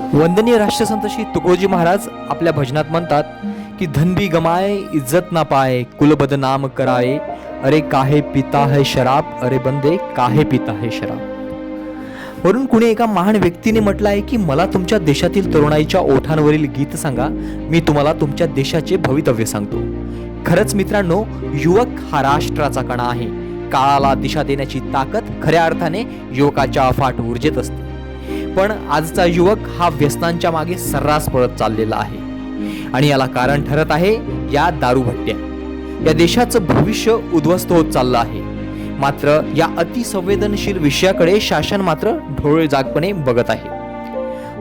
वंदनीय राष्ट्रसंत श्री तुकोजी महाराज आपल्या भजनात म्हणतात की धनबी गमाय इज्जत ना पाय कुलबद नाम कराए अरे काहे पिता है शराब अरे बंदे काहे पिता है शराब. वरून कुणी एका महान व्यक्तीने म्हटलं आहे की मला तुमच्या देशातील तरुणाईच्या ओठांवरील गीत सांगा मी तुम्हाला तुमच्या देशाचे भवितव्य सांगतो. खरंच मित्रांनो युवक हा राष्ट्राचा कणा आहे. काळाला दिशा देण्याची ताकद खऱ्या अर्थाने युवकाच्या अफाट ऊर्जेत असते. पण आजचा युवक हा व्यसनांच्या मागे सर्रास पळत चाललेला आहे. आणि याला कारण ठरत आहे या दारूभट्ट्या या देशाचं भविष्य उद्ध्वस्त होत चाललं आहे. मात्र या अतिसंवेदनशील विषयाकडे शासन मात्र ढोळे जागपणे बघत आहे.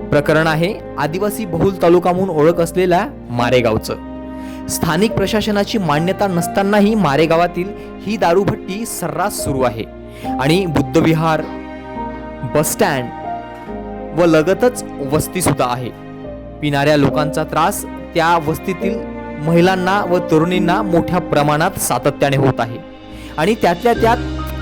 प्रकरण आहे आदिवासी बहुल तालुका म्हणून ओळख असलेल्या मारेगावचं. स्थानिक प्रशासनाची मान्यता नसतानाही मारेगावातील ही दारूभट्टी सर्रास सुरू आहे. आणि बुद्धविहार बसस्टँड व लगतच वस्ती सुद्धा आहे. पिणाऱ्या लोकांचा त्रास त्या वस्तीतील महिलांना व तरुणींना मोठ्या प्रमाणात सातत्याने होत आहे. आणि त्यातल्या त्यात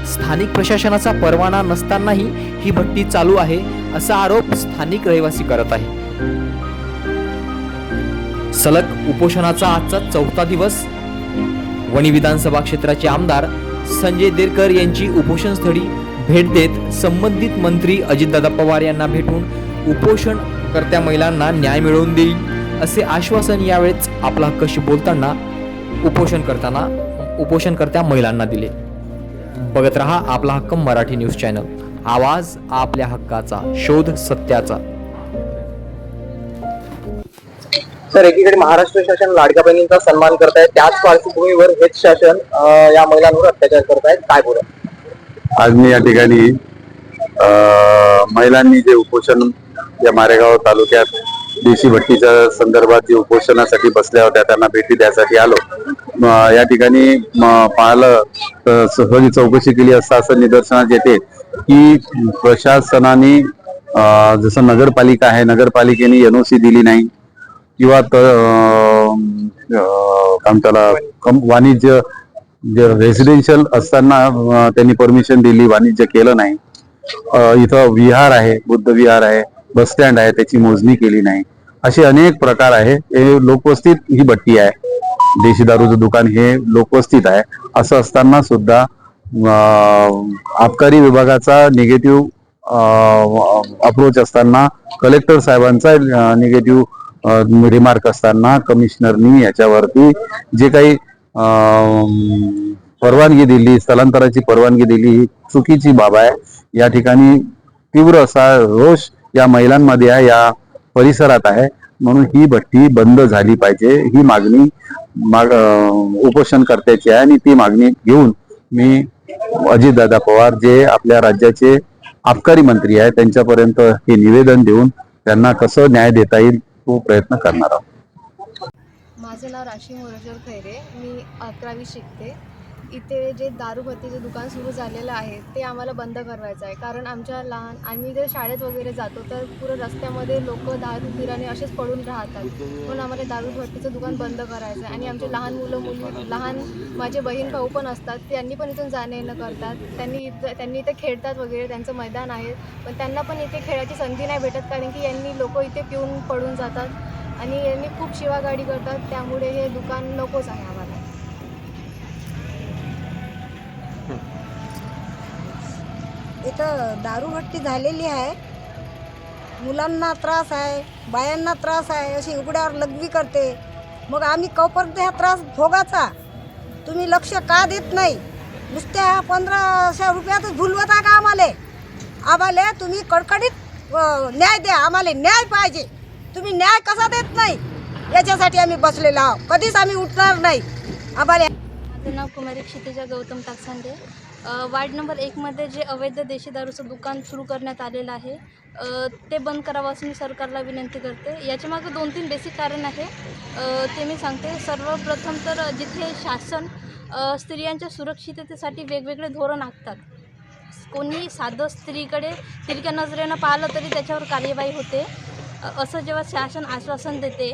स्थानिक प्रशासनाचा परवाना नसतानाही ही भट्टी चालू आहे असा आरोप स्थानिक रहिवासी करत आहे. सलग उपोषणाचा आजचा चौथा दिवस वणी विधानसभा क्षेत्राचे आमदार संजय देरकर यांची उपोषणस्थळी भेट देत संबंधित मंत्री अजितदादा पवार यांना भेटून उपोषणकर्त्या महिलांना न्याय मिळवून देईल असे आश्वासन यावेळेस आपला हक्कशी बोलताना उपोषण करताना उपोषणकर्त्या महिलांना दिले. बघत रहा आपला हक्क मराठी न्यूज चॅनल. आवाज आपल्या हक्काचा शोध सत्याचा. सर एकीकडे महाराष्ट्र शासन लाडक्या बहिणींचा सन्मान करत आहे त्याच पार्श्वभूमीवर हेच शासन या महिलांवर अत्याचार करत आहेत काय बोला? आज मी या ठिकाणी महिलांनी जे उपोषण या मारेगाव तालुक्यात देशी भट्टीच्या संदर्भात जे उपोषणासाठी बसल्या होत्या त्यांना भेटी द्यासाठी आलो. या ठिकाणी पाहिलं सहज सहजी चौकशी केली असता असं निदर्शनात येते की प्रशासनाने जसं नगरपालिका आहे नगरपालिकेने एनओसी दिली नाही. किंवा त- काय त्याला कम- वाणिज्य जे रेसिडेन्शियल असताना त्यांनी परमिशन दिली वाणिज्य केलं नाही. इथं विहार आहे बुद्ध विहार आहे बस स्टँड आहे त्याची मोजणी केली नाही. असे अनेक प्रकार आहे. हे लोकवस्तीत ही भट्टी आहे. देशी दारूचं दुकान हे लोकवस्तीत आहे. असं असताना सुद्धा आबकारी विभागाचा निगेटिव्ह अप्रोच असताना कलेक्टर साहेबांचा निगेटिव्ह रिमार्क असताना कमिशनरनी याच्यावरती जे काही परवानगी दिली स्थलांतराची परवानगी दिली ही चुकीची बाब आहे. या ठिकाणी तीव्र असा रोष या महिलांमध्ये आहे या परिसरात आहे. म्हणून ही भट्टी बंद झाली पाहिजे ही मागणी माग उपोषणकर्त्याची आहे आणि ती मागणी घेऊन मी अजितदादा पवार जे आपल्या राज्याचे आबकारी मंत्री आहे त्यांच्यापर्यंत हे निवेदन देऊन त्यांना कसं न्याय देता येईल तो प्रयत्न करणार आहोत. माझं नाव राशी मोरेश्वर खैरे. मी अकरावी शिकते. इथे जे दारूभट्टीचं दुकान सुरू झालेलं आहे ते आम्हाला बंद करवायचं आहे. कारण आमच्या लहान आम्ही जर शाळेत वगैरे जातो तर पुरं रस्त्यामध्ये लोक दारू पिराने असेच पडून राहतात. म्हणून आम्हाला दारूभट्टीचं दुकान बंद करायचं आहे. आणि आमचे लहान मुलं मुली लहान माझे बहीण भाऊ पण असतात. त्यांनी पण इथून जाणं येणं करतात. त्यांनी इथं त्यांनी इथे खेळतात वगैरे त्यांचं मैदान आहे. पण त्यांना पण इथे खेळायची संधी नाही भेटत कारण की यांनी लोक इथे पिऊन पडून जातात. आणि यांनी खूप शिवागाडी करतात. त्यामुळे हे दुकान नकोच आहे इथं दारूभट्टी झालेली आहे. मुलांना त्रास आहे बायांना त्रास आहे अशी उघड्यावर लघवी करते. मग आम्ही कवपर्यंत हा त्रास भोगाचा तुम्ही लक्ष का देत नाही? नुसत्या ह्या पंधराशे रुपयातच भुलवता का आम्हाला? आम्हाला तुम्ही कडकडीत न्याय द्या. आम्हाला न्याय पाहिजे. तुम्ही न्याय कसा देत नाही? याच्यासाठी आम्ही बसलेलो आहोत. कधीच आम्ही उठणार नाही. आम्हाला माझं नाव कुमारी क्षितिजा गौतम टाकसांडे वार्ड नंबर एकमध्ये जे अवैध देशी दारूचं दुकान सुरू करण्यात आलेलं आहे ते बंद करावं असं मी सरकारला विनंती करते. याच्यामागं दोन तीन बेसिक कारण आहे. ते मी सांगते. सर्वप्रथम तर जिथे शासन स्त्रियांच्या सुरक्षिततेसाठी वेगवेगळे धोरण आखतात. कोणी साधं स्त्रीकडे तिरक्या नजरेनं पाहिलं तरी त्याच्यावर कार्यवाही होते. असं जेव्हा शासन आश्वासन देते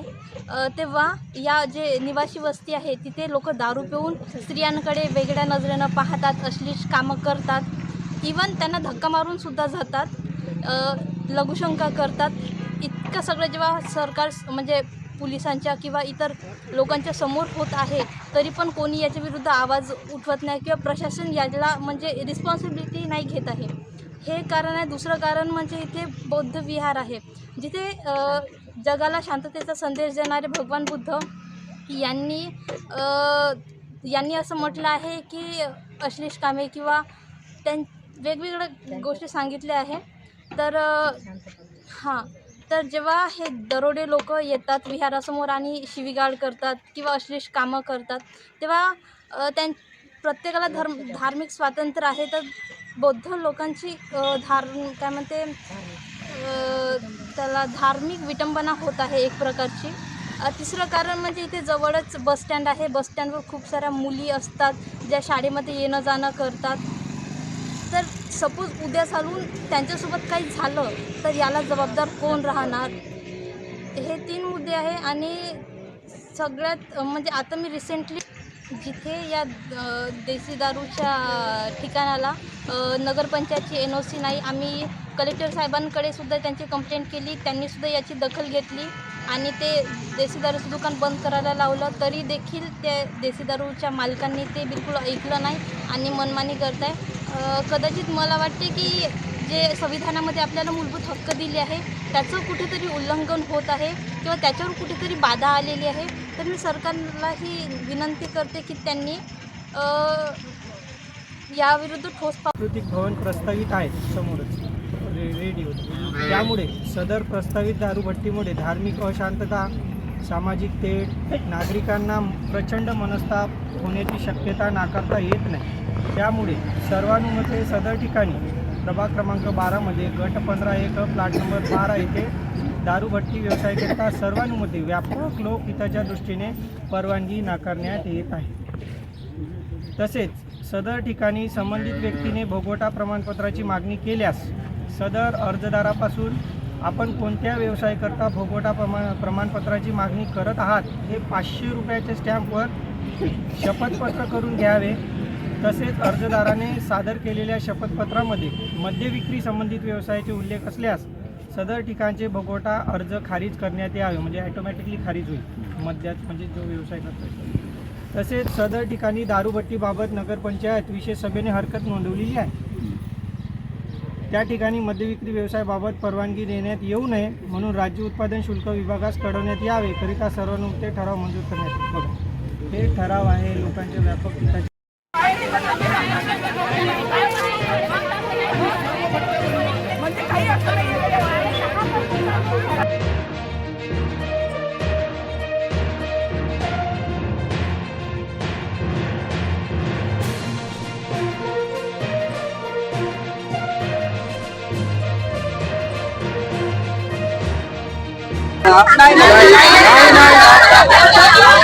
तेव्हा या जे निवासी वस्ती आहे तिथे लोक दारू पिऊन स्त्रियांकडे वेगळ्या नजरेनं पाहतात अश्लीष कामं करतात. इवन त्यांना धक्का मारूनसुद्धा जातात लघुशंका करतात. इतकं सगळं जेव्हा सरकार म्हणजे पोलिसांच्या किंवा इतर लोकांच्या समोर होत आहे तरी पण कोणी याच्या विरुद्ध आवाज उठवत नाही किंवा प्रशासन याला म्हणजे रिस्पॉन्सिबिलिटी नाही घेत आहे. हे कारण आहे दुसरं कारण म्हणजे इथे बौद्ध विहार आहे. जिथे जगाला शांततेचा संदेश देणारे भगवान बुद्ध यांनी यांनी असं म्हटलं आहे की अश्लेष कामे किंवा त्यां वेगवेगळ्या गोष्टी सांगितल्या आहे. तर हां. तर जेव्हा हे दरोडे लोक येतात विहारासमोर आणि शिवीगाळ करतात किंवा अश्लेष कामं करतात तेव्हा त्यां प्रत्येकाला धर्म धार्मिक स्वातंत्र्य आहे. तर बौद्ध लोकांची धार काय म्हणते त्याला धार्मिक विटंबना होत आहे एक प्रकारची. तिसरं कारण म्हणजे इथे जवळच बसस्टँड आहे. बसस्टँडवर खूप साऱ्या मुली असतात ज्या शाळेमध्ये येणं जाणं करतात. तर सपोज उद्या चालून त्यांच्यासोबत काही झालं तर याला जबाबदार कोण राहणार? हे तीन मुद्दे आहे आणि सगळ्यात म्हणजे आता मी रिसेंटली जिथे या देसी दारूच्या ठिकाणाला नगरपंचायतची एन ओ सी नाही आम्ही कलेक्टर साहेबांकडे सुद्धा त्यांची कंप्लेंट केली त्यांनी सुद्धा याची दखल घेतली आणि ते देसी दारूचं दुकान बंद करायला लावलं. तरी देखील ते देसी दारूच्या मालकांनी ते बिलकुल ऐकलं नाही आणि मनमानी करत आहे कदाचित मला वाटते की जे संविधानामध्ये आपल्याला मूलभूत हक्क दिले आहे त्याचं कुठेतरी उल्लंघन होत आहे किंवा त्याच्यावर कुठेतरी बाधा आलेली आहे तर मी सरकारला ही विनंती करते की त्यांनी याविरुद्ध ठोस सांस्कृतिक भवन प्रस्तावित आहे समोरच. म्हणजे रे रेडिओ त्यामुळे सदर प्रस्तावित दारूभट्टीमुळे धार्मिक अशांतता सामाजिक तेढ नागरिकांना प्रचंड मनस्ताप होण्याची शक्यता नाकारता येत नाही. त्यामुळे सर्वानुमते सदर ठिकाणी प्रभाग क्रमांक बारामध्ये गट पंधरा एक प्लॅट नंबर बारा येथे दारूभट्टी व्यवसायाकरिता सर्वांमध्ये व्यापक लोकहिताच्या दृष्टीने परवानगी नाकारण्यात येत आहे. तसेच सदर ठिकाणी संबंधित व्यक्तीने भोगवटा प्रमाणपत्राची मागणी केल्यास सदर अर्जदारापासून आपण कोणत्या व्यवसायाकरता भोगवटा प्रमाण प्रमाणपत्राची मागणी करत आहात हे पाचशे रुपयाच्या स्टॅम्पवर शपथपत्र करून घ्यावे. तसेच अर्जदाराने सादर केलेल्या शपथपत्रामध्ये मद्य विक्री संबंधित व्यवसायाचे उल्लेख असल्यास सदर ठिकाणचे भोगवटा अर्ज खारिज करण्यात यावे म्हणजे ॲटोमॅटिकली खारिज होईल. मद्यात म्हणजे जो व्यवसाय करतो तसेच सदर ठिकाणी दारूभट्टीबाबत नगरपंचायत विशेष सभेने हरकत नोंदवलेली आहे. त्या ठिकाणी मद्यविक्री व्यवसायाबाबत परवानगी देण्यात येऊ नये म्हणून राज्य उत्पादन शुल्क विभागास कळवण्यात यावे करिता सर्वानुमते ठराव मंजूर करण्यात बघा हे ठराव आहे लोकांच्या व्यापक हिताचे. đây đây đây đây